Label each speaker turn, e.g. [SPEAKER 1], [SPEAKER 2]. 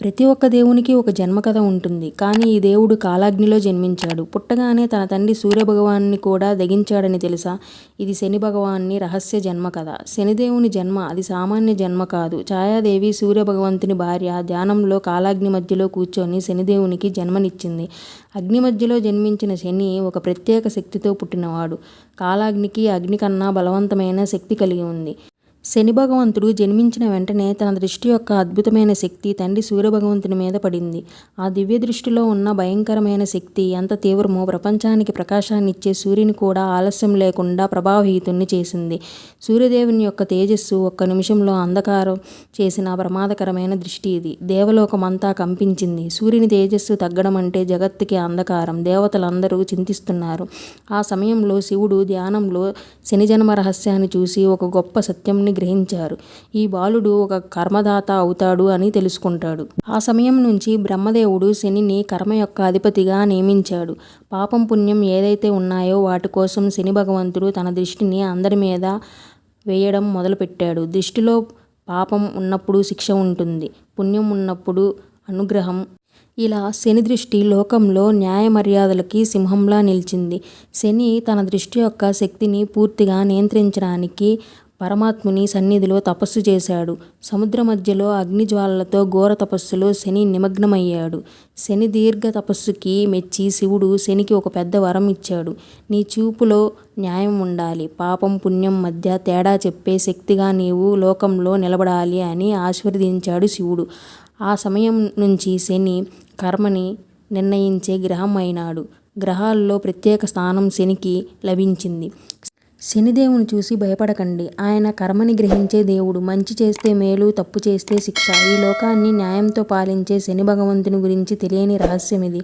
[SPEAKER 1] ప్రతి ఒక్క దేవునికి ఒక జన్మ కథ ఉంటుంది. కానీ ఈ దేవుడు కాలాగ్నిలో జన్మించాడు. పుట్టగానే తన తండ్రి సూర్యభగవాన్ని కూడా దగించాడని తెలుసా? ఇది శని భగవాన్ని రహస్య జన్మకథ. శనిదేవుని జన్మ అది సామాన్య జన్మ కాదు. ఛాయాదేవి సూర్యభగవంతుని భార్య ధ్యానంలో కాలాగ్ని మధ్యలో కూర్చొని శనిదేవునికి జన్మనిచ్చింది. అగ్ని మధ్యలో జన్మించిన శని ఒక ప్రత్యేక శక్తితో పుట్టినవాడు. కాలాగ్నికి అగ్ని కన్నా బలవంతమైన శక్తి కలిగి ఉంది. శని భగవంతుడు జన్మించిన వెంటనే తన దృష్టి యొక్క అద్భుతమైన శక్తి తండ్రి సూర్యభగవంతుని మీద పడింది. ఆ దివ్య దృష్టిలో ఉన్న భయంకరమైన శక్తి ఎంత తీవ్రమో ప్రపంచానికి ప్రకాశాన్ని ఇచ్చే సూర్యుని కూడా ఆలస్యం లేకుండా ప్రభావహీతుణ్ణి చేసింది. సూర్యదేవుని యొక్క తేజస్సు ఒక్క నిమిషంలో అంధకారం చేసిన ప్రమాదకరమైన దృష్టి ఇది. దేవలోకమంతా కంపించింది. సూర్యుని తేజస్సు తగ్గడం అంటే జగత్తుకి అంధకారం. దేవతలందరూ చింతిస్తున్నారు. ఆ సమయంలో శివుడు ధ్యానంలో శని జన్మ రహస్యాన్ని చూసి ఒక గొప్ప సత్యంని గ్రహించారు. ఈ బాలుడు ఒక కర్మదాత అవుతాడు అని తెలుసుకుంటాడు. ఆ సమయం నుంచి బ్రహ్మదేవుడు శనిని కర్మ యొక్క అధిపతిగా నియమించాడు. పాపం పుణ్యం ఏదైతే ఉన్నాయో వాటి కోసం శని భగవంతుడు తన దృష్టిని అందరి మీద వేయడం మొదలుపెట్టాడు. దృష్టిలో పాపం ఉన్నప్పుడు శిక్ష ఉంటుంది. పుణ్యం ఉన్నప్పుడు అనుగ్రహం. ఇలా శని దృష్టి లోకంలో న్యాయ మర్యాదలకి సింహంలా నిలిచింది. శని తన దృష్టి యొక్క శక్తిని పూర్తిగా నియంత్రించడానికి పరమాత్ముని సన్నిధిలో తపస్సు చేశాడు. సముద్ర మధ్యలో అగ్నిజ్వాలలతో ఘోర తపస్సులో శని నిమగ్నమయ్యాడు. శని దీర్ఘ తపస్సుకి మెచ్చి శివుడు శనికి ఒక పెద్ద వరం ఇచ్చాడు. నీ చూపులో న్యాయం ఉండాలి. పాపం పుణ్యం మధ్య తేడా చెప్పే శక్తిగా నీవు లోకంలో నిలబడాలి అని ఆశీర్వదించాడు శివుడు. ఆ సమయం నుంచి శని కర్మని నిర్ణయించే గ్రహం అయినాడు. గ్రహాల్లో ప్రత్యేక స్థానం శనికి లభించింది. శనిదేవుని చూసి భయపడకండి. ఆయన కర్మని గ్రహించే దేవుడు. మంచి చేస్తే మేలు తప్పు చేస్తే శిక్ష. ఈ లోకాన్ని న్యాయంతో పాలించే శని భగవంతుని గురించి తెలియని రహస్యం ఇది